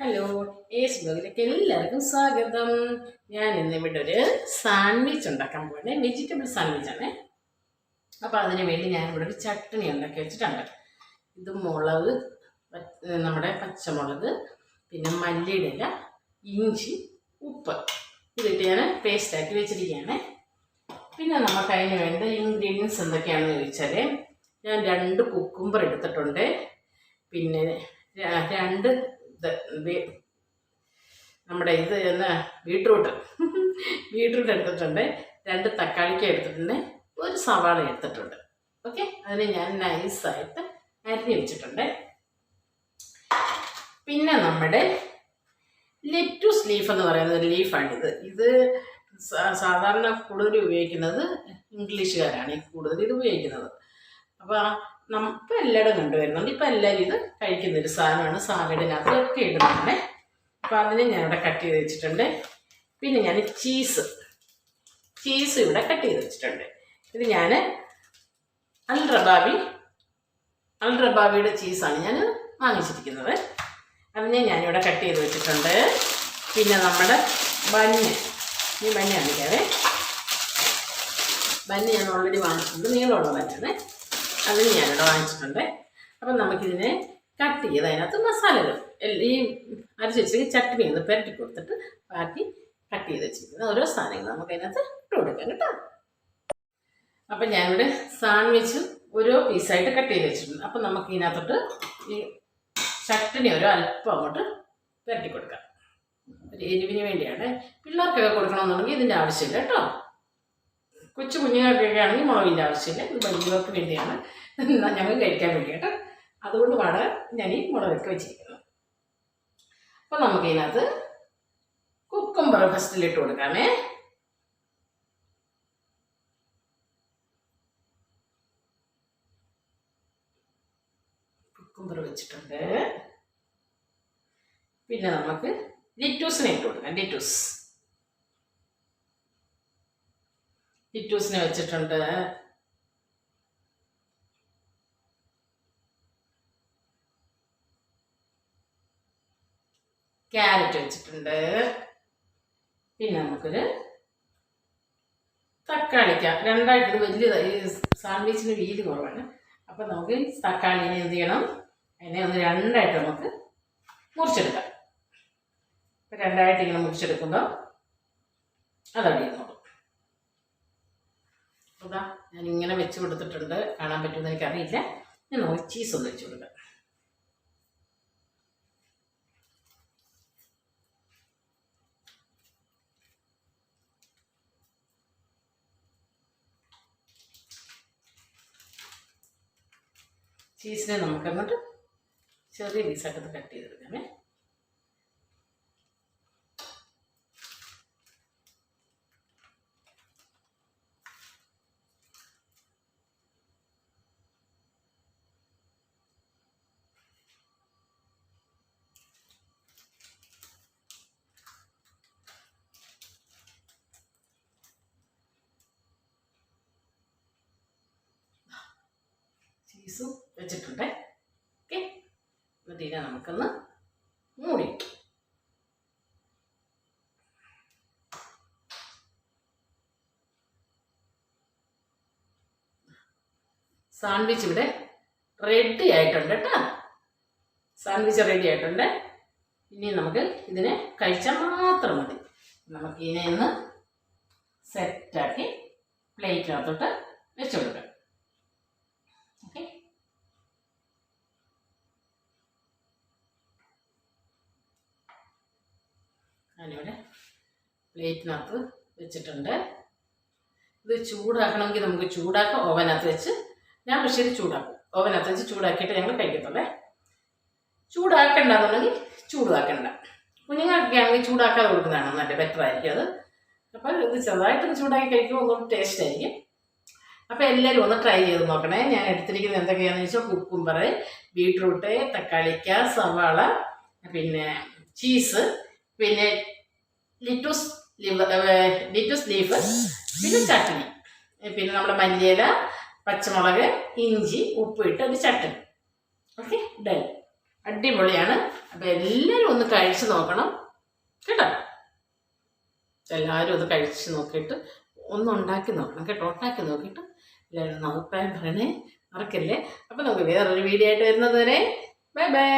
Hello ace ബ്ലോഗിലേക്ക് എല്ലാവർക്കും സ്വാഗതം. ഞാൻ ഇന്ന് ഇവിടെ ഒരു സാൻഡ്വിച്ച് ഉണ്ടാക്കാൻ പോകണേ വെജിറ്റബിൾ സാൻഡ്വിച്ച് ആണ്. അപ്പോൾ അതിന് വേണ്ടി ഞാൻ ഇവിടെ ഒരു ചട്ടണി ഉണ്ടാക്കി വെച്ചിട്ടുണ്ട്. ഇത് മുളക് നമ്മുടെ പച്ചമുളക് പിന്നെ മല്ലിയുടെ ഇല ഇഞ്ചി ഉപ്പ്. ഇതിട്ട് ഞാൻ പേസ്റ്റാക്കി വെച്ചിരിക്കുകയാണ്. പിന്നെ നമുക്ക് അതിന് വേണ്ട ഇൻഗ്രീഡിയൻസ് എന്തൊക്കെയാണെന്ന് ചോദിച്ചാൽ ഞാൻ രണ്ട് കുക്കുംബർ എടുത്തിട്ടുണ്ട്. പിന്നെ രണ്ട് ഇത് നമ്മുടെ ഇത് എന്ന ബീട്രൂട്ട്. ബീട്രൂട്ട് എടുത്തിട്ടുണ്ട് രണ്ട് തക്കാളിക്ക എടുത്തിട്ടുണ്ട് ഒരു സവാള എടുത്തിട്ടുണ്ട്. ഓക്കെ? അതിനെ ഞാൻ നൈസായിട്ട് അരിഞ്ഞ് വെച്ചിട്ടുണ്ട്. പിന്നെ നമ്മുടെ ലെറ്റൂസ് ലീഫ് എന്ന് പറയുന്ന ഒരു ലീഫാണിത്. ഇത് സാധാരണ കൂടുതൽ ഉപയോഗിക്കുന്നത് ഇംഗ്ലീഷുകാരാണ് ഈ കൂടുതൽ ഇത് ഉപയോഗിക്കുന്നത്. അപ്പോൾ നമുക്ക് എല്ലായിടും കണ്ടുവരുന്നുണ്ട് ഇപ്പം എല്ലാവരും ഇത് കഴിക്കുന്ന ഒരു സാധനമാണ്. സാലഡിനകത്ത് ഒക്കെ ഇടുന്നതാണ്. അപ്പോൾ അതിനെ ഞാൻ ഇവിടെ കട്ട് ചെയ്ത് വെച്ചിട്ടുണ്ട്. പിന്നെ ഞാൻ ചീസ് ചീസ് ഇവിടെ കട്ട് ചെയ്ത് വെച്ചിട്ടുണ്ട്. ഇത് ഞാൻ അൽ റബാബി അൽ റബാബിയുടെ ചീസാണ് ഞാൻ വാങ്ങിച്ചിരിക്കുന്നത്. അതിനെ ഞാനിവിടെ കട്ട് ചെയ്ത് വെച്ചിട്ടുണ്ട്. പിന്നെ നമ്മുടെ ബന്ന്. ഈ ബന്ന് കാണിക്കാവേ ബന്ന് ഞാൻ ഓൾറെഡി വാങ്ങിച്ചിട്ടുണ്ട്. നീളമുള്ള ബന്നാണ്. അതിന് ഞാനിവിടെ വാങ്ങിച്ചിട്ടുണ്ട്. അപ്പം നമുക്കിതിനെ കട്ട് ചെയ്ത് അതിനകത്ത് മസാലകൾ ഈ അരച്ച് വെച്ചിട്ട് ചട്ടിനി ഒന്ന് പുരട്ടി കൊടുത്തിട്ട് ബാക്കി കട്ട് ചെയ്ത് വെച്ചിരിക്കുന്ന ഓരോ സാധനങ്ങൾ നമുക്ക് അതിനകത്ത് ഇട്ട് കൊടുക്കാം കേട്ടോ. അപ്പം ഞാനിവിടെ സാൻഡ്വിച്ചും ഓരോ പീസായിട്ട് കട്ട് ചെയ്ത് വെച്ചിട്ടുണ്ട്. അപ്പം നമുക്ക് ഇതിനകത്തോട്ട് ഈ ചട്ടിനി ഓരോ അല്പം അങ്ങോട്ട് പുരട്ടി കൊടുക്കാം. ഒരു എരിവിന് വേണ്ടിയാണ്. പിള്ളേർക്കൊക്കെ കൊടുക്കണമെന്നുണ്ടെങ്കിൽ ഇതിന്റെ ആവശ്യമില്ല കേട്ടോ. കൊച്ചു കുഞ്ഞുങ്ങൾക്കൊക്കെ ആണെങ്കിൽ മുളകിന്റെ ആവശ്യമില്ല. ഇത് വലിയവർക്ക് വേണ്ടിയാണ് ഞങ്ങൾ കഴിക്കാൻ വേണ്ടിയിട്ട് അതുകൊണ്ട് അതുകൊണ്ടുമാണ് ഞാൻ ഈ മുളകൊക്കെ വെച്ചിരിക്കുന്നത്. അപ്പം നമുക്ക് ഇതിനകത്ത് കുക്കുംബർ ഫസ്റ്റിലിട്ട് കൊടുക്കാമേ. കുക്കുംബർ വെച്ചിട്ടുണ്ട്. പിന്നെ നമുക്ക് ലിറ്റൂസിനെ ഇട്ട് കൊടുക്കാം. ലിറ്റൂസ് ലിറ്റൂസിനെ വെച്ചിട്ടുണ്ട്. ക്യാരറ്റ് വെച്ചിട്ടുണ്ട്. പിന്നെ നമുക്കൊരു തക്കാളിക്ക രണ്ടായിട്ട് വലിയ സാൻഡ്വിച്ചിന് വീതി കുറവാണ്. അപ്പം നമുക്ക് തക്കാളിനെ എന്ത് ചെയ്യണം? അതിനെ ഒന്ന് രണ്ടായിട്ട് നമുക്ക് മുറിച്ചെടുക്കാം. രണ്ടായിട്ട് ഇങ്ങനെ മുറിച്ചെടുക്കുമ്പോൾ അതവിടെ ഇരുന്നോളും. ദാ ഞാൻ ഇങ്ങനെ വെച്ച് കൊടുത്തിട്ടുണ്ട്. കാണാൻ പറ്റുമെന്ന് എനിക്കറിയില്ല. ഞാൻ നമുക്ക് ചീസ് ഒന്ന് വെച്ച് കൊടുക്കാം. ചീസിനെ നമുക്ക് എന്നിട്ട് ചെറിയ പീസാക്കത്ത് കട്ട് ചെയ്തെടുക്കാമേ ചീസും വെച്ചിട്ടുണ്ട്. ഓക്കെ എന്നിട്ട് ഇതിനെ നമുക്കൊന്ന് മൂടി. സാൻഡ്വിച്ച് ഇവിടെ റെഡി ആയിട്ടുണ്ട് കേട്ടോ. സാൻഡ്വിച്ച് റെഡി ആയിട്ടുണ്ട്. ഇനി നമുക്ക് ഇതിനെ കഴിച്ചാൽ മാത്രം മതി. നമുക്ക് ഇതിനെ ഒന്ന് സെറ്റാക്കി പ്ലേറ്റിനകത്തോട്ട് വെച്ച് ഞാനിവിടെ പ്ലേറ്റിനകത്ത് വെച്ചിട്ടുണ്ട്. ഇത് ചൂടാക്കണമെങ്കിൽ നമുക്ക് ചൂടാക്കാം. ഓവനകത്ത് വെച്ച് ഞാൻ പക്ഷേ ഇത് ചൂടാക്കും. ഓവനകത്ത് വെച്ച് ചൂടാക്കിയിട്ട് ഞങ്ങൾ കഴിക്കത്തുള്ളേ. ചൂടാക്കണ്ടെന്നുണ്ടെങ്കിൽ ചൂടാക്കണ്ട. കുഞ്ഞുങ്ങൾക്കൊക്കെ ആണെങ്കിൽ ചൂടാക്കാതെ കൊടുക്കുന്നതാണ് നല്ല ബെറ്റർ ആയിരിക്കും അത്. അപ്പോൾ ഇത് ചെറുതായിട്ടൊന്ന് ചൂടാക്കി കഴിക്കുമ്പോൾ ഒന്നും ടേസ്റ്റ് ആയിരിക്കും. അപ്പോൾ എല്ലാവരും ഒന്ന് ട്രൈ ചെയ്ത് നോക്കണേ. ഞാൻ എടുത്തിരിക്കുന്നത് എന്തൊക്കെയാണെന്ന് വെച്ചാൽ കുക്കുംബർ ബീട്രൂട്ട് തക്കാളിക്ക സവാള പിന്നെ ചീസ് പിന്നെ ലിറ്റൂസ് ലിവർ ലിറ്റൂസ് ലീഫ് പിന്നെ ചട്നി. പിന്നെ നമ്മുടെ മല്ലിയില പച്ചമുളക് ഇഞ്ചി ഉപ്പ് ഇട്ട് ഒരു ചട്നി. Okay done. അടിപൊളിയാണ്. അപ്പം എല്ലാവരും ഒന്ന് കഴിച്ച് നോക്കണം. കേട്ടോ? എല്ലാവരും ഒന്ന് കഴിച്ച് നോക്കിയിട്ട് ഒന്ന് ഉണ്ടാക്കി നോക്കണം. കേട്ടോ? ഉണ്ടാക്കി നോക്കിയിട്ട് എല്ലാവരും അഭിപ്രായം പറയണേ. മറക്കല്ലേ? അപ്പം നമുക്ക് വേറൊരു വീഡിയോ ആയിട്ട് വരുന്നത് വരെ ബൈ ബൈ.